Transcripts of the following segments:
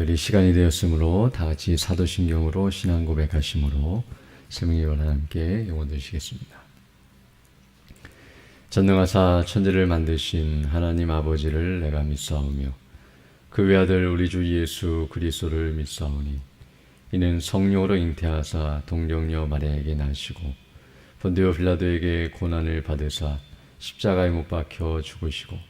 우리 시간이 되었으므로 다 같이 사도신경으로 신앙 고백하심으로 생명의 하나님께 영원 드시겠습니다. 전능하사 천지를 만드신 하나님 아버지를 내가 믿사오며 그 외아들 우리 주 예수 그리스도를 믿사오니 이는 성령으로 잉태하사 동정녀 마리아에게 나시고 본디오 빌라도에게 고난을 받으사 십자가에 못 박혀 죽으시고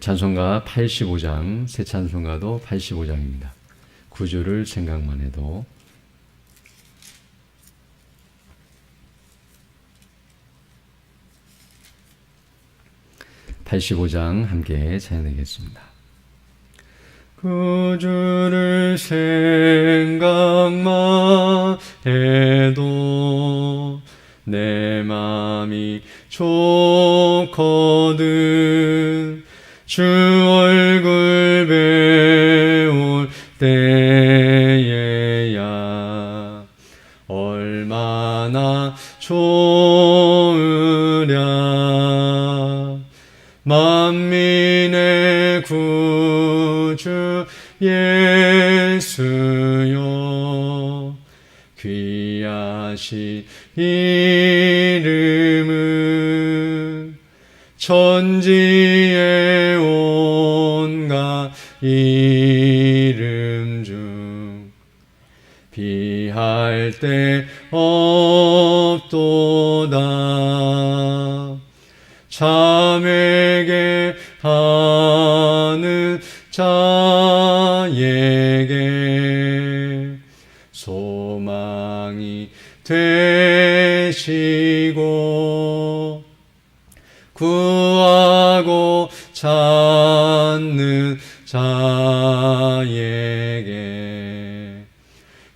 찬송가 85장, 새 찬송가도 85장입니다. 구조를 생각만 해도 85장 함께 찬양하겠습니다. 구주를 생각만 해도 내 맘이 좋거든 주 얼굴 배울 때에야 얼마나 좋으랴. 만민의 구주 예수여 귀하신 이 천지의 온갖 이름 중 비할 데 없도다. 참에게 하는 자에게 소망이 되시고 구하고 찾는 자에게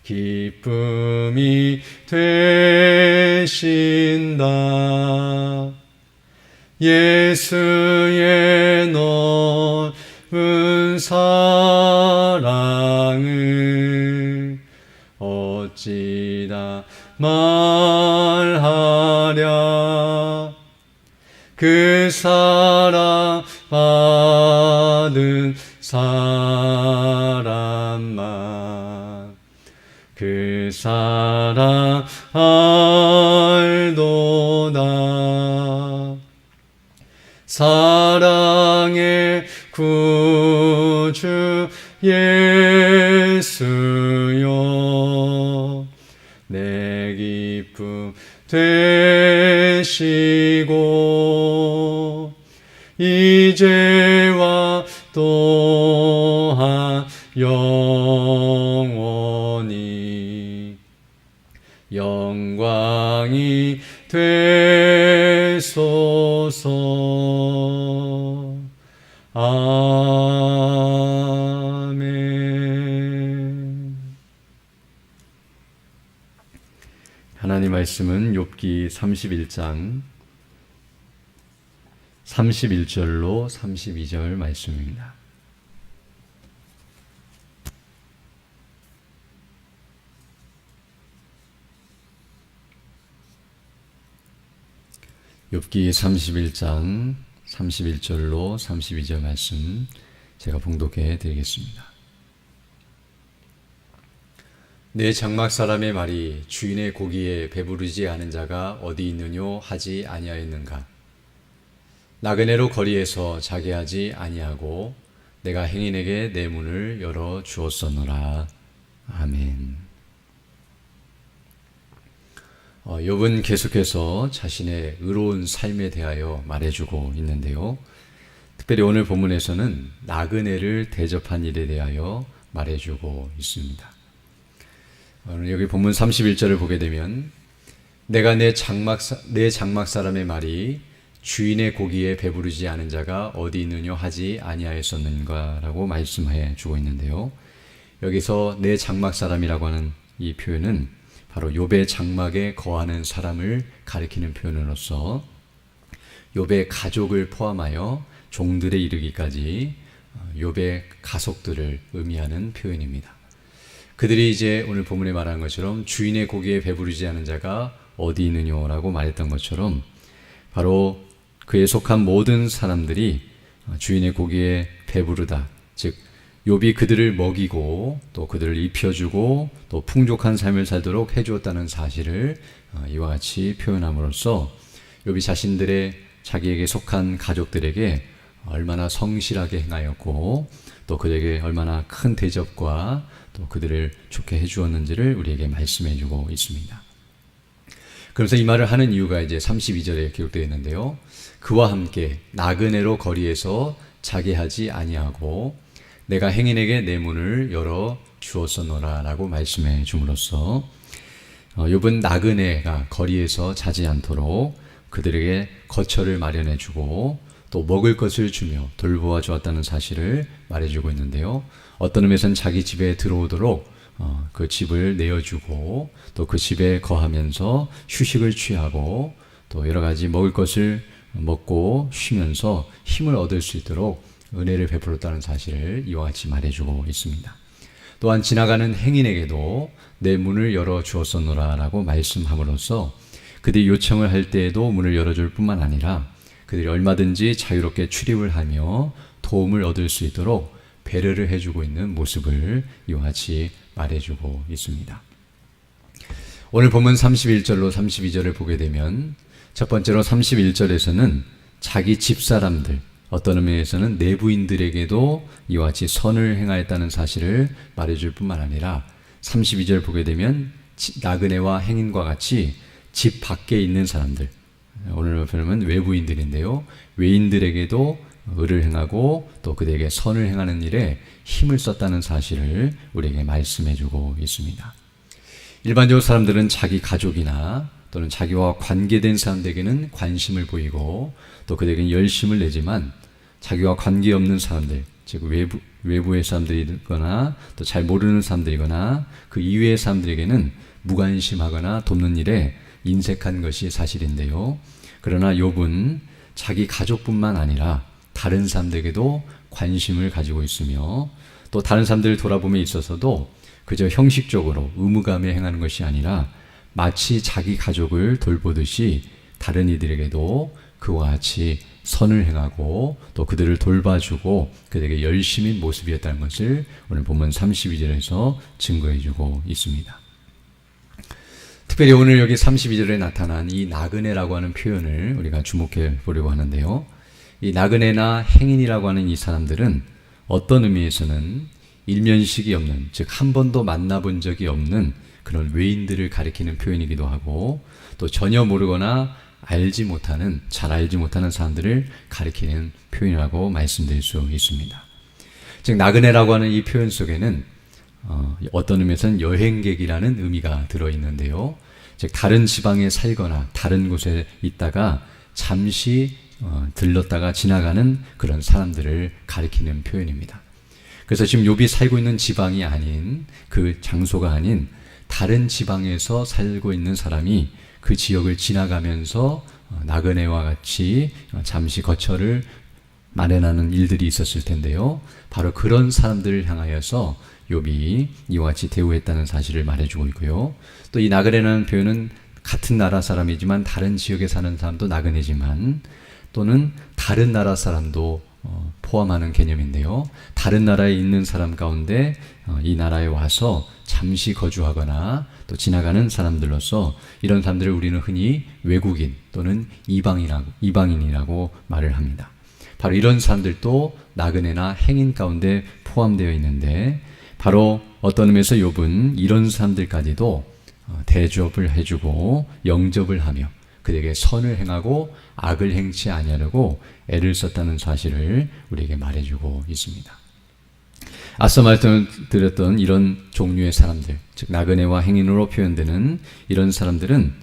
기쁨이 되신다. 예수의 넓은 사랑을 어찌다 말 그 사랑 받은 사람만 그 사랑 알도다. 사랑의 구주 예수여 내 기쁨 되 이제와 또한 영원히 영광이 되소서. 아멘. 하나님 말씀은 욥기 31장 31절로 32절 말씀입니다. 욥기 31장 31절로 32절 말씀 제가 봉독해 드리겠습니다. 내 장막 사람의 말이 주인의 고기에 배부르지 않은 자가 어디 있느뇨 하지 아니하였는가 나그네로 거리에서 자게 하지 아니하고 내가 행인에게 내 문을 열어 주었었노라 아멘. 어, 욥은 계속해서 자신의 의로운 삶에 대하여 말해주고 있는데요. 특별히 오늘 본문에서는 나그네를 대접한 일에 대하여 말해주고 있습니다. 오늘 여기 본문 31절을 보게 되면 내가 내 장막 내 장막 사람의 말이 주인의 고기에 배부르지 않은 자가 어디 있느냐 하지 아니하였었는가라고 말씀해 주고 있는데요. 여기서 내 장막 사람이라고 하는 이 표현은 바로 욥의 장막에 거하는 사람을 가리키는 표현으로서 욥의 가족을 포함하여 종들에 이르기까지 어, 욥의 가속들을 의미하는 표현입니다. 그들이 이제 오늘 본문에 말한 것처럼 주인의 고기에 배부르지 않은 자가 어디 있느냐라고 말했던 것처럼 바로 그에 속한 모든 사람들이 주인의 고기에 배부르다. 즉 욥이 그들을 먹이고 또 그들을 입혀주고 또 풍족한 삶을 살도록 해주었다는 사실을 어, 이와 같이 표현함으로써 욥이 자신들의 자기에게 속한 가족들에게 얼마나 성실하게 행하였고 또 그들에게 얼마나 큰 대접과 또 그들을 좋게 해주었는지를 우리에게 말씀해주고 있습니다. 그래서 이 말을 하는 이유가 이제 32절에 기록되어 있는데요. 그와 함께 나그네로 거리에서 자게 하지 아니하고 내가 행인에게 내 문을 열어 주었었노라라고 말씀해 줌으로써 어, 욥은 나그네가 거리에서 자지 않도록 그들에게 거처를 마련해 주고 또 먹을 것을 주며 돌보아 주었다는 사실을 말해주고 있는데요. 어떤 의미에서는 자기 집에 들어오도록 어, 그 집을 내어주고 또 그 집에 거하면서 휴식을 취하고 또 여러 가지 먹을 것을 먹고 쉬면서 힘을 얻을 수 있도록 은혜를 베풀었다는 사실을 이와 같이 말해주고 있습니다. 또한 지나가는 행인에게도 내 문을 열어 주었었노라라고 말씀함으로써 그들이 요청을 할 때에도 문을 열어줄 뿐만 아니라 그들이 얼마든지 자유롭게 출입을 하며 도움을 얻을 수 있도록 배려를 해주고 있는 모습을 이와 같이 말해주고 있습니다. 오늘 본문 31절로 32절을 보게 되면 첫 번째로 31절에서는 자기 집사람들, 어떤 의미에서는 내부인들에게도 이와 같이 선을 행하였다는 사실을 말해줄 뿐만 아니라 32절 보게 되면 나그네와 행인과 같이 집 밖에 있는 사람들, 오늘 보면 외부인들인데요. 외인들에게도 의를 행하고 또 그들에게 선을 행하는 일에 힘을 썼다는 사실을 우리에게 말씀해 주고 있습니다. 일반적으로 사람들은 자기 가족이나 또는 자기와 관계된 사람들에게는 관심을 보이고 또 그들에게는 열심을 내지만 자기와 관계없는 사람들, 즉 외부, 외부의 사람들이거나 또 잘 모르는 사람들이거나 그 이외의 사람들에게는 무관심하거나 돕는 일에 인색한 것이 사실인데요. 그러나 욥은 자기 가족뿐만 아니라 다른 사람들에게도 관심을 가지고 있으며 또 다른 사람들을 돌아봄에 있어서도 그저 형식적으로 의무감에 행하는 것이 아니라 마치 자기 가족을 돌보듯이 다른 이들에게도 그와 같이 선을 행하고 또 그들을 돌봐주고 그들에게 열심인 모습이었다는 것을 오늘 본문 32절에서 증거해주고 있습니다. 특별히 오늘 여기 32절에 나타난 이 나그네라고 하는 표현을 우리가 주목해 보려고 하는데요. 이 나그네나 행인이라고 하는 이 사람들은 어떤 의미에서는 일면식이 없는, 즉 한 번도 만나본 적이 없는 그런 외인들을 가리키는 표현이기도 하고 또 전혀 모르거나 알지 못하는, 잘 알지 못하는 사람들을 가리키는 표현이라고 말씀드릴 수 있습니다. 즉, 나그네라고 하는 이 표현 속에는 어, 어떤 의미에서는 여행객이라는 의미가 들어 있는데요. 즉, 다른 지방에 살거나 다른 곳에 있다가 잠시 어, 들렀다가 지나가는 그런 사람들을 가리키는 표현입니다. 그래서 지금 욥이 살고 있는 지방이 아닌 그 장소가 아닌 다른 지방에서 살고 있는 사람이 그 지역을 지나가면서 어, 나그네와 같이 어, 잠시 거처를 마련하는 일들이 있었을 텐데요. 바로 그런 사람들을 향하여서 욥이 이와 같이 대우했다는 사실을 말해주고 있고요. 또 이 나그네라는 표현은 같은 나라 사람이지만 다른 지역에 사는 사람도 나그네지만 또는 다른 나라 사람도 어, 포함하는 개념인데요. 다른 나라에 있는 사람 가운데 이 나라에 와서 잠시 거주하거나 또 지나가는 사람들로서 이런 사람들을 우리는 흔히 외국인 또는 이방이라고, 이방인이라고 말을 합니다. 바로 이런 사람들도 나그네나 행인 가운데 포함되어 있는데 바로 어떤 의미에서 욥은 이런 사람들까지도 어, 대접을 해주고 영접을 하며 그에게 선을 행하고 악을 행치 아니하려고 애를 썼다는 사실을 우리에게 말해주고 있습니다. 앞서 말씀드렸던 이런 종류의 사람들, 즉 나그네와 행인으로 표현되는 이런 사람들은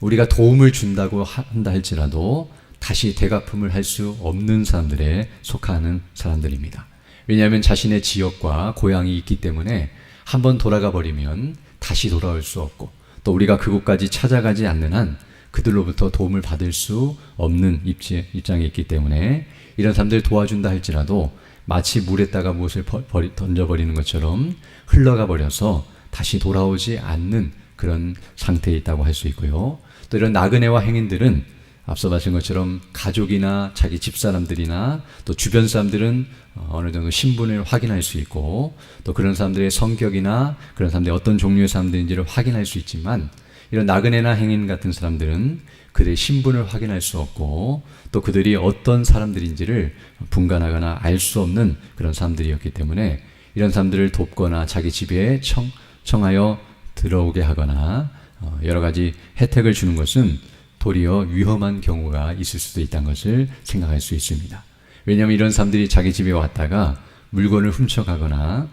우리가 도움을 준다고 한다 할지라도 다시 대갚음을 할 수 없는 사람들에 속하는 사람들입니다. 왜냐하면 자신의 지역과 고향이 있기 때문에 한 번 돌아가 버리면 다시 돌아올 수 없고 또 우리가 그곳까지 찾아가지 않는 한 그들로부터 도움을 받을 수 없는 입지, 입장에 있기 때문에 이런 사람들 도와준다 할지라도 마치 물에다가 무엇을 버- 버리- 던져버리는 것처럼 흘러가 버려서 다시 돌아오지 않는 그런 상태에 있다고 할 수 있고요. 또 이런 나그네와 행인들은 앞서 말씀 것처럼 가족이나 자기 집사람들이나 또 주변 사람들은 어, 어느 정도 신분을 확인할 수 있고 또 그런 사람들의 성격이나 그런 사람들이 어떤 종류의 사람들인지를 확인할 수 있지만 이런 나그네나 행인 같은 사람들은 그들의 신분을 확인할 수 없고 또 그들이 어떤 사람들인지를 분간하거나 알 수 없는 그런 사람들이었기 때문에 이런 사람들을 돕거나 자기 집에 청, 청하여 들어오게 하거나 어, 여러 가지 혜택을 주는 것은 도리어 위험한 경우가 있을 수도 있다는 것을 생각할 수 있습니다. 왜냐하면 이런 사람들이 자기 집에 왔다가 물건을 훔쳐가거나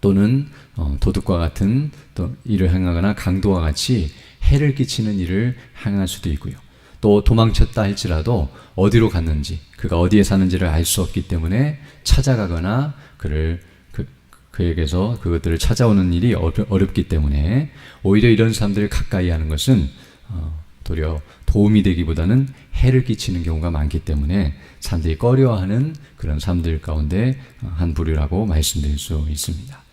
또는 어, 도둑과 같은 또 일을 행하거나 강도와 같이 해를 끼치는 일을 행할 수도 있고요. 또 도망쳤다 할지라도 어디로 갔는지 그가 어디에 사는지를 알 수 없기 때문에 찾아가거나 그를 그, 그에게서 그것들을 찾아오는 일이 어렵, 어렵기 때문에 오히려 이런 사람들을 가까이 하는 것은 어, 도리어 도움이 되기보다는 해를 끼치는 경우가 많기 때문에 사람들이 꺼려하는 그런 사람들 가운데 한 부류라고 말씀드릴 수 있습니다.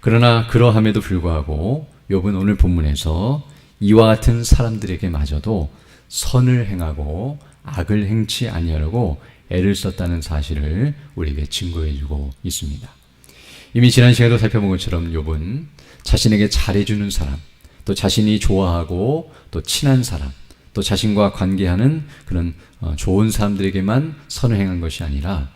그러나 그러함에도 불구하고 욥은 오늘 본문에서 이와 같은 사람들에게 마저도 선을 행하고 악을 행치 아니하려고 애를 썼다는 사실을 우리에게 증거해 주고 있습니다. 이미 지난 시간에도 살펴본 것처럼 욥은 자신에게 잘해주는 사람, 또 자신이 좋아하고 또 친한 사람, 또 자신과 관계하는 그런 어, 좋은 사람들에게만 선을 행한 것이 아니라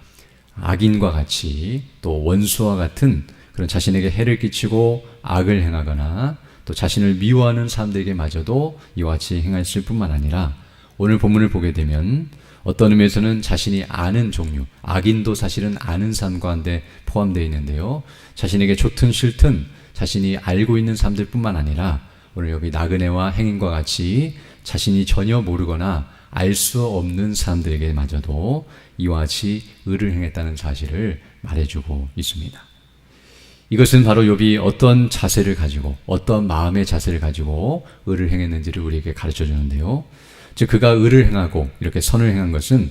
악인과 같이 또 원수와 같은 그런 자신에게 해를 끼치고 악을 행하거나 또 자신을 미워하는 사람들에게마저도 이와 같이 행했을 뿐만 아니라 오늘 본문을 보게 되면 어떤 의미에서는 자신이 아는 종류, 악인도 사실은 아는 사람 가운데 포함되어 있는데요. 자신에게 좋든 싫든 자신이 알고 있는 사람들 뿐만 아니라 오늘 여기 나그네와 행인과 같이 자신이 전혀 모르거나 알 수 없는 사람들에게마저도 이와 같이 의를 행했다는 사실을 말해주고 있습니다. 이것은 바로 욥이 어떤 자세를 가지고 어떤 마음의 자세를 가지고 의를 행했는지를 우리에게 가르쳐 주는데요. 즉 그가 의를 행하고 이렇게 선을 행한 것은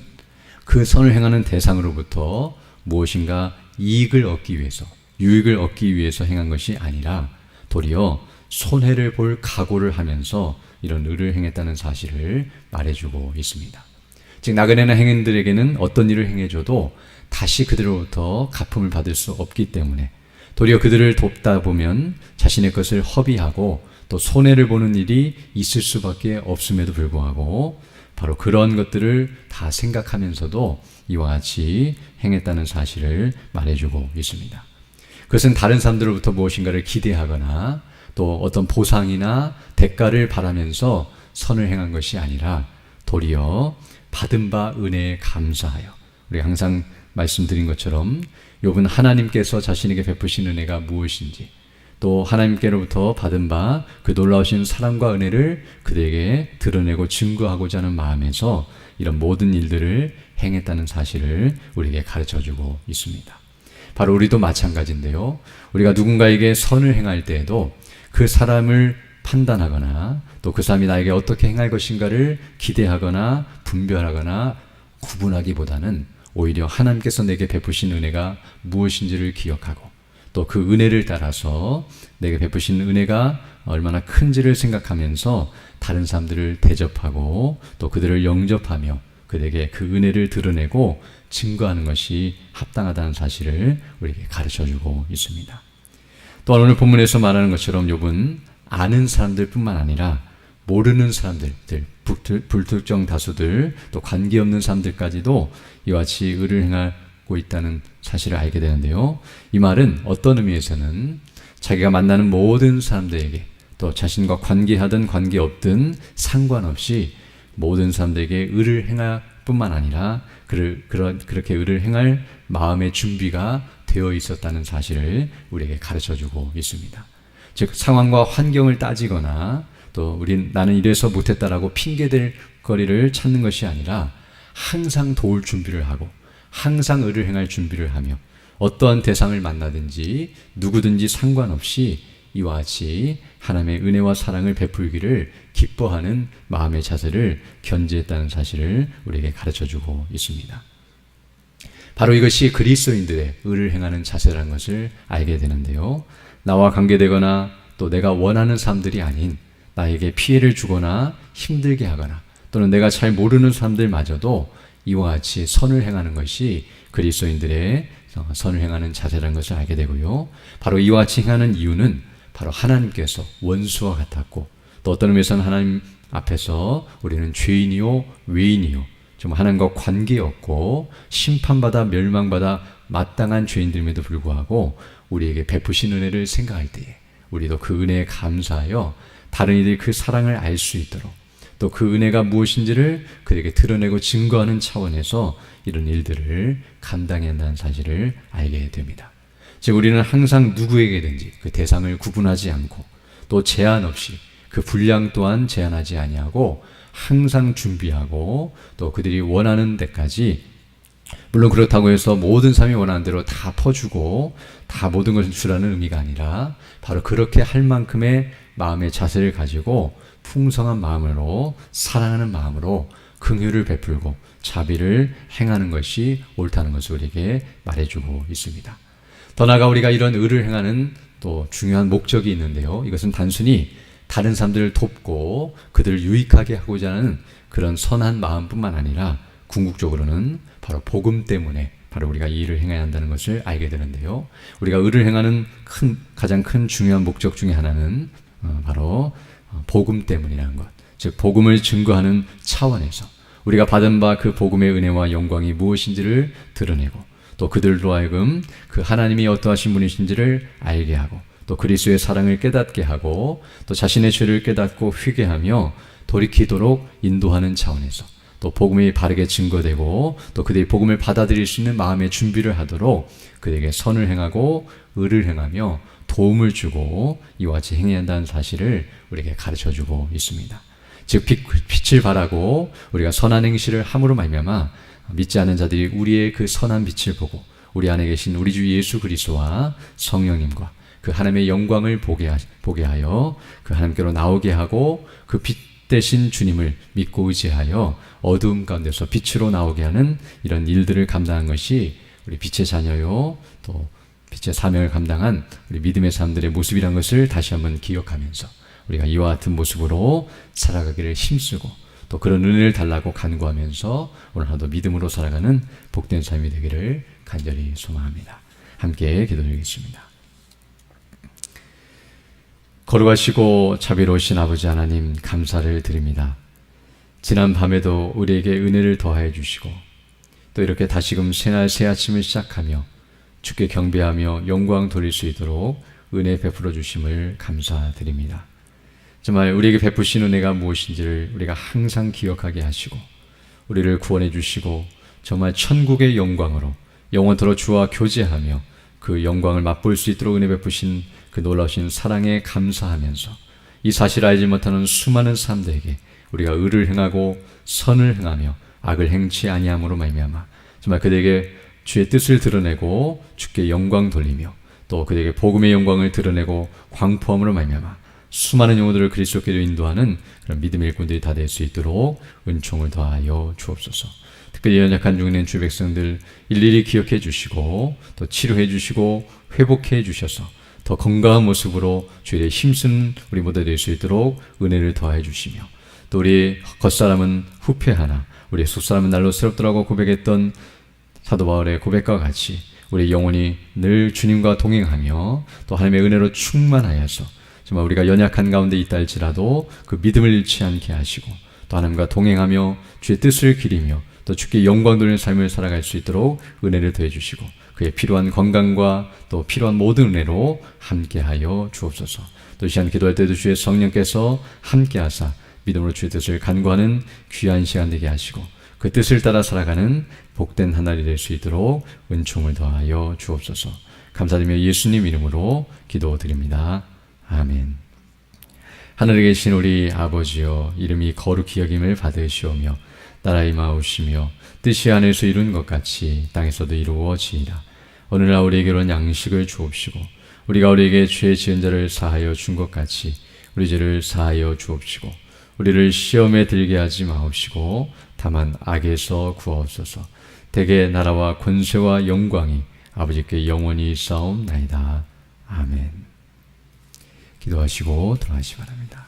그 선을 행하는 대상으로부터 무엇인가 이익을 얻기 위해서 유익을 얻기 위해서 행한 것이 아니라 도리어 손해를 볼 각오를 하면서 이런 의를 행했다는 사실을 말해주고 있습니다. 즉 나그네나 행인들에게는 어떤 일을 행해줘도 다시 그들로부터 갚음을 받을 수 없기 때문에 도리어 그들을 돕다 보면 자신의 것을 허비하고 또 손해를 보는 일이 있을 수밖에 없음에도 불구하고 바로 그런 것들을 다 생각하면서도 이와 같이 행했다는 사실을 말해주고 있습니다. 그것은 다른 사람들로부터 무엇인가를 기대하거나 또 어떤 보상이나 대가를 바라면서 선을 행한 것이 아니라 도리어 받은 바 은혜에 감사하여 우리 항상 말씀드린 것처럼 욥은 하나님께서 자신에게 베푸신 은혜가 무엇인지 또 하나님께로부터 받은 바 그 놀라우신 사랑과 은혜를 그들에게 드러내고 증거하고자 하는 마음에서 이런 모든 일들을 행했다는 사실을 우리에게 가르쳐 주고 있습니다. 바로 우리도 마찬가지인데요. 우리가 누군가에게 선을 행할 때에도 그 사람을 판단하거나 또 그 사람이 나에게 어떻게 행할 것인가를 기대하거나 분별하거나 구분하기보다는 오히려 하나님께서 내게 베푸신 은혜가 무엇인지를 기억하고 또 그 은혜를 따라서 내게 베푸신 은혜가 얼마나 큰지를 생각하면서 다른 사람들을 대접하고 또 그들을 영접하며 그들에게 그 은혜를 드러내고 증거하는 것이 합당하다는 사실을 우리에게 가르쳐 주고 있습니다. 또한 오늘 본문에서 말하는 것처럼 욥은 아는 사람들뿐만 아니라 모르는 사람들, 불특- 불특정 다수들, 또 관계없는 사람들까지도 이와 같이 의를 행하고 있다는 사실을 알게 되는데요. 이 말은 어떤 의미에서는 자기가 만나는 모든 사람들에게 또 자신과 관계하든 관계 없든 상관없이 모든 사람들에게 의를 행할 뿐만 아니라 그를, 그런, 그렇게 의를 행할 마음의 준비가 되어 있었다는 사실을 우리에게 가르쳐 주고 있습니다. 즉, 상황과 환경을 따지거나 또 우린 나는 이래서 못했다라고 핑계댈 거리를 찾는 것이 아니라 항상 도울 준비를 하고 항상 의를 행할 준비를 하며 어떠한 대상을 만나든지 누구든지 상관없이 이와 같이 하나님의 은혜와 사랑을 베풀기를 기뻐하는 마음의 자세를 견지했다는 사실을 우리에게 가르쳐 주고 있습니다. 바로 이것이 그리스도인들의 의를 행하는 자세라는 것을 알게 되는데요. 나와 관계되거나 또 내가 원하는 사람들이 아닌 나에게 피해를 주거나 힘들게 하거나 또는 내가 잘 모르는 사람들마저도 이와 같이 선을 행하는 것이 그리스도인들의 선을 행하는 자세라는 것을 알게 되고요. 바로 이와 같이 행하는 이유는 바로 하나님께서 원수와 같았고 또 어떤 의미에서는 하나님 앞에서 우리는 죄인이요 외인이요 좀 하나님과 관계없고 심판받아 멸망받아 마땅한 죄인들임에도 불구하고 우리에게 베푸신 은혜를 생각할 때에 우리도 그 은혜에 감사하여 다른 이들이 그 사랑을 알 수 있도록 또 그 은혜가 무엇인지를 그에게 드러내고 증거하는 차원에서 이런 일들을 감당해야 한다는 사실을 알게 됩니다. 즉 우리는 항상 누구에게든지 그 대상을 구분하지 않고 또 제한 없이 그 분량 또한 제한하지 아니하고 항상 준비하고 또 그들이 원하는 데까지 물론 그렇다고 해서 모든 사람이 원하는 대로 다 퍼주고 다 모든 것을 주라는 의미가 아니라 바로 그렇게 할 만큼의 마음의 자세를 가지고 풍성한 마음으로 사랑하는 마음으로 긍휼을 베풀고 자비를 행하는 것이 옳다는 것을 우리에게 말해주고 있습니다. 더 나아가 우리가 이런 의를 행하는 또 중요한 목적이 있는데요. 이것은 단순히 다른 사람들을 돕고 그들을 유익하게 하고자 하는 그런 선한 마음뿐만 아니라 궁극적으로는 바로 복음 때문에 바로 우리가 이 일을 행해야 한다는 것을 알게 되는데요. 우리가 의를 행하는 큰 가장 큰 중요한 목적 중에 하나는 어, 바로 어, 복음 때문이라는 것. 즉 복음을 증거하는 차원에서 우리가 받은 바 그 복음의 은혜와 영광이 무엇인지를 드러내고 또 그들로 하여금 그 하나님이 어떠하신 분이신지를 알게 하고 또 그리스도의 사랑을 깨닫게 하고 또 자신의 죄를 깨닫고 회개하며 돌이키도록 인도하는 차원에서 또 복음이 바르게 증거되고 또 그들이 복음을 받아들일 수 있는 마음의 준비를 하도록 그들에게 선을 행하고 의를 행하며 도움을 주고 이와 같이 행해야 한다는 사실을 우리에게 가르쳐 주고 있습니다. 즉 빛을 발하고 우리가 선한 행실을 함으로 말미암아 믿지 않는 자들이 우리의 그 선한 빛을 보고 우리 안에 계신 우리 주 예수 그리스도와 성령님과 그 하나님의 영광을 보게, 하, 보게 하여 그 하나님께로 나오게 하고 그 빛 대신 주님을 믿고 의지하여 어두움 가운데서 빛으로 나오게 하는 이런 일들을 감당한 것이 우리 빛의 자녀요 또 빛의 사명을 감당한 우리 믿음의 사람들의 모습이란 것을 다시 한번 기억하면서 우리가 이와 같은 모습으로 살아가기를 힘쓰고 또 그런 은혜를 달라고 간구하면서 오늘 하루도 믿음으로 살아가는 복된 삶이 되기를 간절히 소망합니다. 함께 기도드리겠습니다. 거룩하시고 자비로우신 아버지 하나님 감사를 드립니다. 지난 밤에도 우리에게 은혜를 더하여 주시고 또 이렇게 다시금 새날 새 아침을 시작하며 주께 경배하며 영광 돌릴 수 있도록 은혜 베풀어 주심을 감사드립니다. 정말 우리에게 베푸신 은혜가 무엇인지를 우리가 항상 기억하게 하시고 우리를 구원해 주시고 정말 천국의 영광으로 영원토록 주와 교제하며 그 영광을 맛볼 수 있도록 은혜 베푸신 그 놀라우신 사랑에 감사하면서 이 사실을 알지 못하는 수많은 사람들에게 우리가 의를 행하고 선을 행하며 악을 행치 아니함으로 말미암아 정말 그들에게 주의 뜻을 드러내고 주께 영광 돌리며 또 그들에게 복음의 영광을 드러내고 광포함으로 말미암아 수많은 영혼들을 그리스도께로 인도하는 그런 믿음의 일꾼들이 다 될 수 있도록 은총을 더하여 주옵소서. 특별히 연약한 있는 주 백성들 일일이 기억해 주시고 또 치료해 주시고 회복해 주셔서 더 건강한 모습으로 주의 힘쓴 우리 모두 될 수 있도록 은혜를 더해 주시며 또 우리 겉사람은 후패하나 우리 속사람은 날로 새롭더라고 고백했던 사도 바울의 고백과 같이 우리 영혼이 늘 주님과 동행하며 또 하나님의 은혜로 충만하여서 정말 우리가 연약한 가운데 있다 할지라도 그 믿음을 잃지 않게 하시고 또 하나님과 동행하며 주의 뜻을 기리며 또 주께 영광 돌리는 삶을 살아갈 수 있도록 은혜를 더해 주시고 그의 필요한 건강과 또 필요한 모든 은혜로 함께하여 주옵소서. 또이 시간 기도할 때도 주의 성령께서 함께하사 믿음으로 주의 뜻을 간구하는 귀한 시간 되게 하시고 그 뜻을 따라 살아가는 복된 하늘이 될 수 있도록 은총을 더하여 주옵소서. 감사드리며 예수님 이름으로 기도드립니다. 아멘. 하늘에 계신 우리 아버지여 이름이 거룩히 여김을 받으시오며 나라의 마우시며 뜻이 하늘에서 이룬 것 같이 땅에서도 이루어지이다. 오늘날 우리에게로는 양식을 주옵시고 우리가 우리에게 죄 지은 자를 사하여 준 것 같이 우리 죄를 사하여 주옵시고 우리를 시험에 들게 하지 마옵시고 다만 악에서 구하옵소서 대개 나라와 권세와 영광이 아버지께 영원히 싸움나이다 아멘 기도하시고 들어가시 바랍니다.